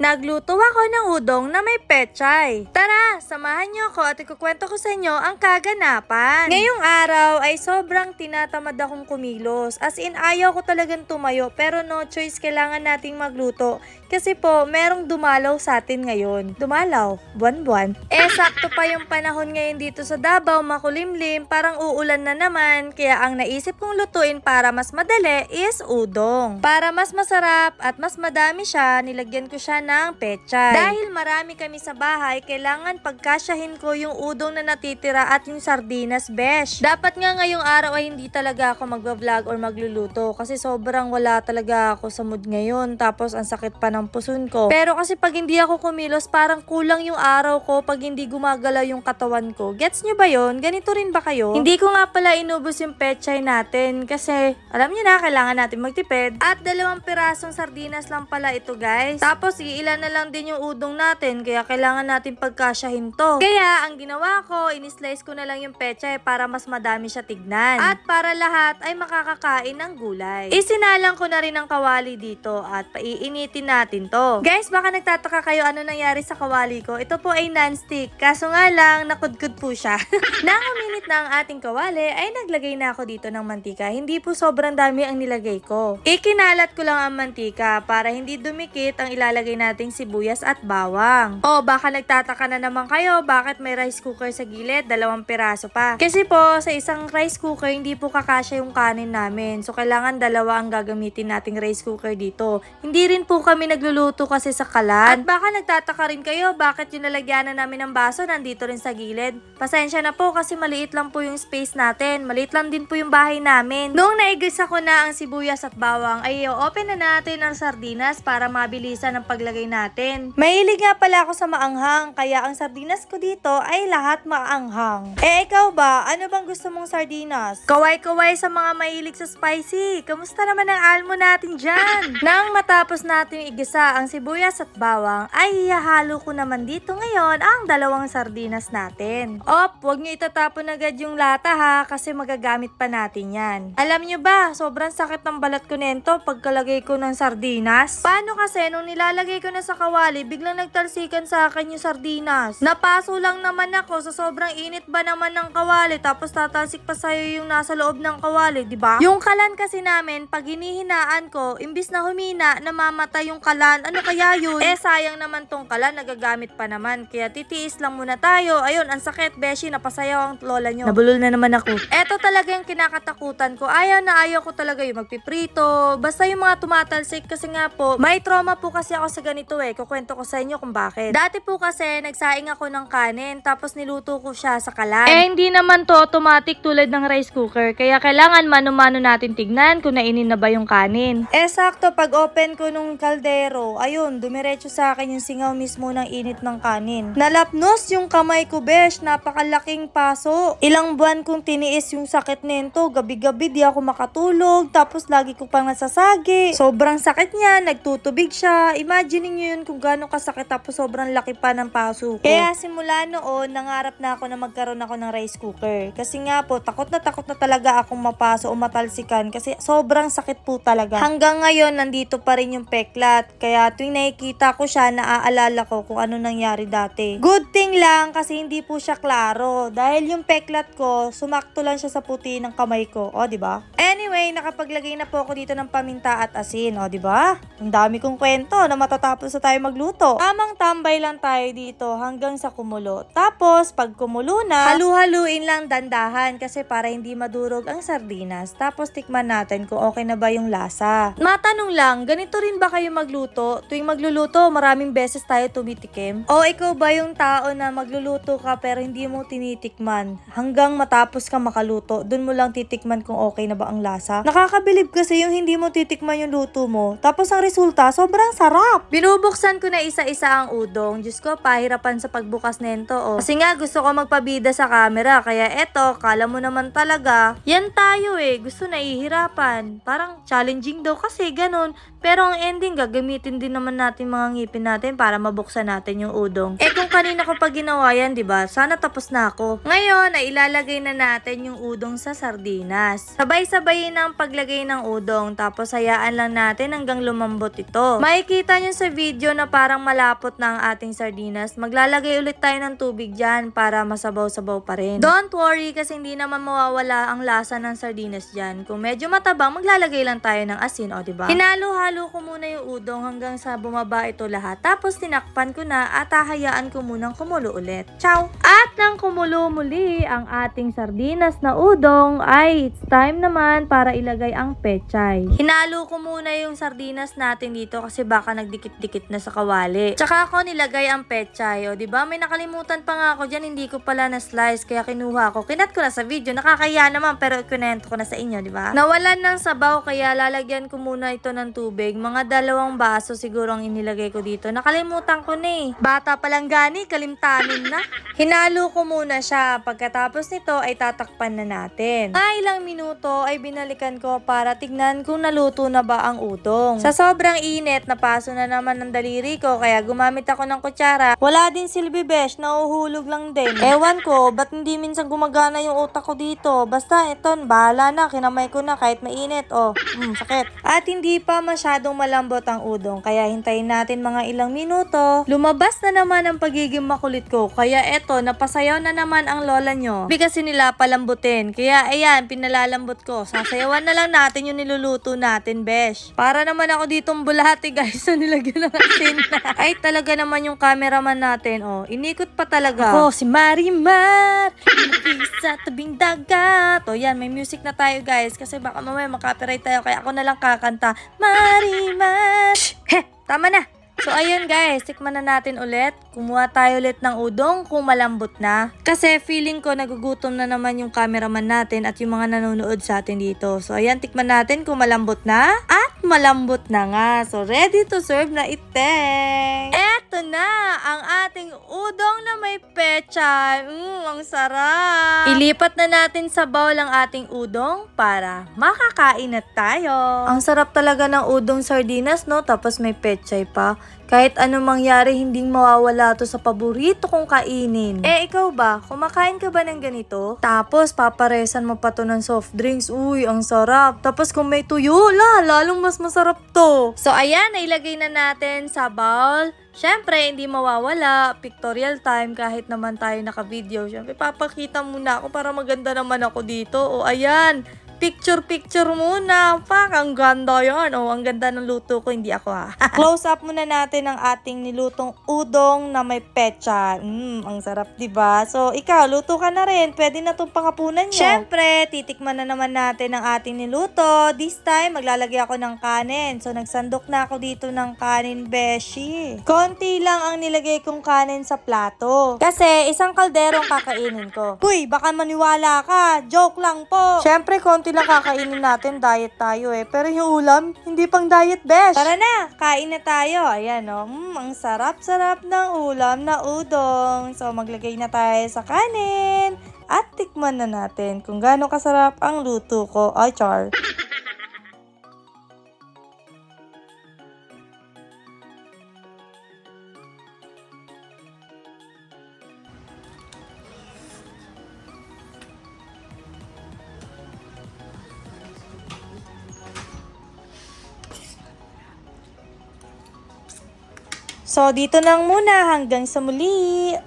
Nagluto ako ng udong na may pechay. Tara, samahan niyo ako at ikukwento ko sa inyo ang kaganapan. Ngayong araw ay sobrang tinatamad akong kumilos. As in, ayaw ko talagang tumayo pero no choice kailangan nating magluto. Kasi po, merong dumalaw sa atin ngayon. Dumalaw? Buwan-buwan? Eh, sakto pa yung panahon ngayon dito sa Davao, makulimlim, parang uulan na naman. Kaya ang naisip kong lutuin para mas madali is udong. Para mas masarap at mas madami siya, nilagyan ko siya ng pechay. Dahil marami kami sa bahay, kailangan pagkasyahin ko yung udong na natitira at yung sardinas besh. Dapat nga ngayong araw ay hindi talaga ako magva-vlog or magluluto kasi sobrang wala talaga ako sa mood ngayon. Tapos ang sakit pa ng puson ko. Pero kasi pag hindi ako kumilos, parang kulang yung araw ko pag hindi gumagalaw yung katawan ko. Gets nyo ba yon? Ganito rin ba kayo? Hindi ko nga pala inubos yung pechay natin kasi alam nyo na, kailangan natin magtipid. At dalawang pirasong sardinas lang pala ito guys. Tapos iilan na lang din yung udong natin kaya kailangan natin pagkasyahin to. Kaya ang ginawa ko, inislice ko na lang yung pechay para mas madami siya tignan. At para lahat ay makakakain ng gulay. Isinalang ko na rin ang kawali dito at paiinitin natin to. Guys, baka nagtataka kayo ano nangyari sa kawali ko. Ito po ay non-stick. Kaso nga lang, nakudkod po siya. Nang uminit na ang ating kawali, ay naglagay na ako dito ng mantika. Hindi po sobrang dami ang nilagay ko. Ikinalat ko lang ang mantika para hindi dumikit ang ilalagay nating sibuyas at bawang. O baka nagtataka na naman kayo bakit may rice cooker sa gilid, dalawang piraso pa. Kasi po sa isang rice cooker hindi po kakasya yung kanin namin. So kailangan dalawa ang gagamitin nating rice cooker dito. Hindi rin po kami nagluluto kasi sa kalan. At baka nagtataka rin kayo bakit yung nalagyanan namin ng baso nandito rin sa gilid. Pasensya na po kasi maliit lang po yung space natin. Maliit lang din po yung bahay namin. Noong naigisa ko na ang sibuyas at bawang ay open na natin ang sardinas para mabilisan ang paglagay natin. Mahilig nga pala ako sa maanghang kaya ang sardinas ko dito ay lahat maanghang. Eh ikaw ba? Ano bang gusto mong sardinas? Kaway-kaway sa mga mahilig sa spicy. Kamusta naman ang almo natin dyan? Nang matapos natin igisa ang sibuyas at bawang ay ihahalo ko naman dito ngayon ang dalawang sardinas natin. Op, huwag niyo itatapon agad yung lata ha kasi magagamit pa natin yan. Alam niyo ba, sobrang sakit ng balat ko nento pagkalagay ko ng sardinas. Paano kasi nung nilalagay ko na sa kawali, biglang nagtalsikan sa akin yung sardinas. Napaso lang naman ako sa sobrang init ba naman ng kawali tapos tatalsik pa sa'yo yung nasa loob ng kawali, di ba? Yung kalan kasi namin, pag hinihinaan ko, imbis na humina, namamatay yung kalan. Ano kaya yun? Eh, sayang naman tong kalan, nagagamit pa naman. Kaya titiis lang muna tayo. Ayun, ang sakit, Beshi, napasayaw ang lola nyo. Nabulol na naman ako. Eto talaga yung kinakatakutan ko. Ayaw na ayaw ko talaga yung magpiprito. Basta yung mga tumatalsik kasi nga po, may trauma po kasi ako sa ganito eh. Kukwento ko sa inyo kung bakit. Dati po kasi, nagsaing ako ng kanin, tapos niluto ko siya sa kalan. Eh, hindi naman to automatic tulad ng rice cooker. Kaya kailangan mano-mano natin tignan kung nainin na ba yung kanin. Eh, sakto, pag open ko nung kaldero, ayun, dumiretso sa akin yung singaw mismo ng init ng kanin. Nalapnos yung kamay ko, besh. Napakalaking paso. Ilang buwan kong tiniis yung sakit nento. Gabi-gabi di ako makatulog. Tapos lagi ko pang nasasagi. Sobrang sakit niya. Nagtutubig siya. Imagine niyo yun kung gaano kasakit tapos sobrang laki pa ng paso ko. Kaya simula noon, nangarap na ako na magkaroon ako ng rice cooker. Kasi nga po, takot na takot na talaga akong mapaso o matalsikan kasi sobrang sakit po talaga. Hanggang ngayon, nandito pa rin yung peklat. Kaya tuwing nakikita ko siya, naaalala ko kung ano nangyari dati. Good thing lang kasi hindi po siya klaro. Dahil yung peklat ko, sumakto lang siya sa puti ng kamay ko. O, di ba? Anyway, nakapaglagay na po ako dito ng paminta at asin. O, di ba? Ang dami kong kwento na matatapos na tayo magluto. Tamang tambay lang tayo dito hanggang sa kumulo. Tapos, pag kumulo na, halu-haluin lang dandahan kasi para hindi madurog ang sardinas. Tapos, tikman natin kung okay na ba yung lasa. Matanong lang, ganito rin ba kayo magluto? Tuwing magluluto, maraming beses tayo tumitikim? O ikaw ba yung tao na magluluto ka pero hindi mo tinitikman? Hanggang matapos ka makaluto, dun mo lang titikman kung okay na ba ang lasa? Nakakabilib kasi yung hindi mo titikman yung luto mo. Tapos ang resulta, sobrang sarap. Binubuksan ko na isa-isa ang udong. Diyos ko, pahirapan sa pagbukas nento. Oh. Kasi nga, gusto ko magpabida sa camera. Kaya eto, kala mo naman talaga, yan tayo eh. Gusto na ihirapan. Parang challenging daw kasi ganun. Pero ang ending, gagamitin din naman natin mga ngipin natin para mabuksan natin yung udong. Eh kung kanina ko pa ginawa yan, di ba? Sana tapos na ako. Ngayon, ay ilalagay na natin yung udong sa sardinas. Sabay-sabayin ang paglagay ng udong, tapos hayaan lang natin hanggang lumambot ito. Makikita nyo sa video na parang malapot na ang ating sardinas. Maglalagay ulit tayo ng tubig dyan para masabaw-sabaw pa rin. Don't worry kasi hindi naman mawawala ang lasa ng sardinas dyan. Kung medyo matabang, maglalagay lang tayo ng asin, o diba? Hinalo-halo ko muna yung udong hanggang sa bumaba ito lahat. Tapos tinakpan ko na at hahayaan ko munang kumulo ulit. Ciao! At nang kumulo muli ang ating sardinas na udong ay it's time naman para ilagay ang pechay. Hinalo ko muna yung sardinas natin dito kasi baka nagdikit-dikit na sa kawali. Tsaka ako nilagay ang pechay. O, di ba? May nakalimutan pa nga ako dyan. Hindi ko pala na-slice kaya kinuha ko. Kinat ko na sa video. Nakakaya naman pero kunento ko na sa inyo, di ba? Nawalan ng sabaw kaya lalagyan ko muna ito ng tubig. Mga dalawang baso siguro ang inilagay ko dito. Nakalimutan ko na eh. Bata pa lang gani, kalimtanin na. Hinalo ko muna siya. Pagkatapos nito ay tatakpan na natin. Mga ilang minuto ay binalikan ko para tignan kung naluto na ba ang udong. Sa sobrang init, napaso na naman ng daliri ko kaya gumamit ako ng kutsara. Wala din silbi besh, nauhulog lang din. Ewan ko, ba't hindi minsan gumagana yung utak ko dito? Basta ito, bahala na, kinamay ko na kahit mainit. Oh, mm, sakit. At hindi pa masyadong malambot ang udong, kaya hintayin natin mga ilang minuto. Lumabas na naman ang pagiging makulit ko, kaya eto, napasayaw na naman ang lola nyo. Hindi kasi nila palambutin, kaya ayan, pinalalambot ko. Sasayawan na lang natin yung niluluto natin, besh. Para naman ako ditong bulati, guys, na nilagyan ng asin. Ay, talaga naman yung cameraman natin, oh. Inikot pa talaga. Ako, si Marimar, sa tabing dagat. O, yan, may music na tayo, guys, kasi baka mamaya makapiright tayo, kaya ako na lang kakanta. Marimar! Heh, tama na. So, ayun guys, tikman na natin ulit. Kumuha tayo ulit ng udong kung malambot na. Kasi feeling ko nagugutom na naman yung cameraman natin at yung mga nanonood sa atin dito. So, ayan, tikman natin kung malambot na. At malambot na nga. So, ready to serve na iteng. Eto na, ang ating udong na may pechay. Mmm, ang sarap. Ilipat na natin sa bowl ang ating udong para makakain na tayo. Ang sarap talaga ng udong sardinas, no? Tapos may pechay pa. Kahit anong mangyari, hindi mawawala to sa paborito kong kainin. Eh, ikaw ba? Kumakain ka ba ng ganito? Tapos, paparesan mo pa to ng soft drinks. Uy, ang sarap. Tapos, kung may tuyo, la, lalong mas masarap to. So, ayan, nailagay na natin sa bowl. Siyempre, hindi mawawala. Pictorial time kahit naman tayo naka-video. Siyempre, papakita muna ako para maganda naman ako dito. O, ayan. Picture-picture muna. Pak, ang ganda yan. O, ang ganda ng luto ko. Hindi ako ha. Close up muna natin ang ating nilutong udong na may pecha. Mmm, ang sarap, di ba? So, ikaw, luto ka na rin. Pwede na itong pangapunan nyo. Siyempre, titikman na naman natin ang ating niluto. This time, maglalagay ako ng kanin. So, nagsandok na ako dito ng kanin, beshi. Konti lang ang nilagay kong kanin sa plato. Kasi, isang kalderong kakainin ko. Uy, baka maniwala ka. Joke lang po. Siyempre, konti lang kakainin natin. Diet tayo eh. Pero yung ulam, hindi pang diet, besh. Tara na, kain na tayo. Ayan, oh. Mm, ang sarap-sarap ng ulam na udong. So, maglagay na tayo sa kanin. At tikman na natin kung gaano kasarap ang luto ko. Ay, char. So, dito lang muna hanggang sa muli.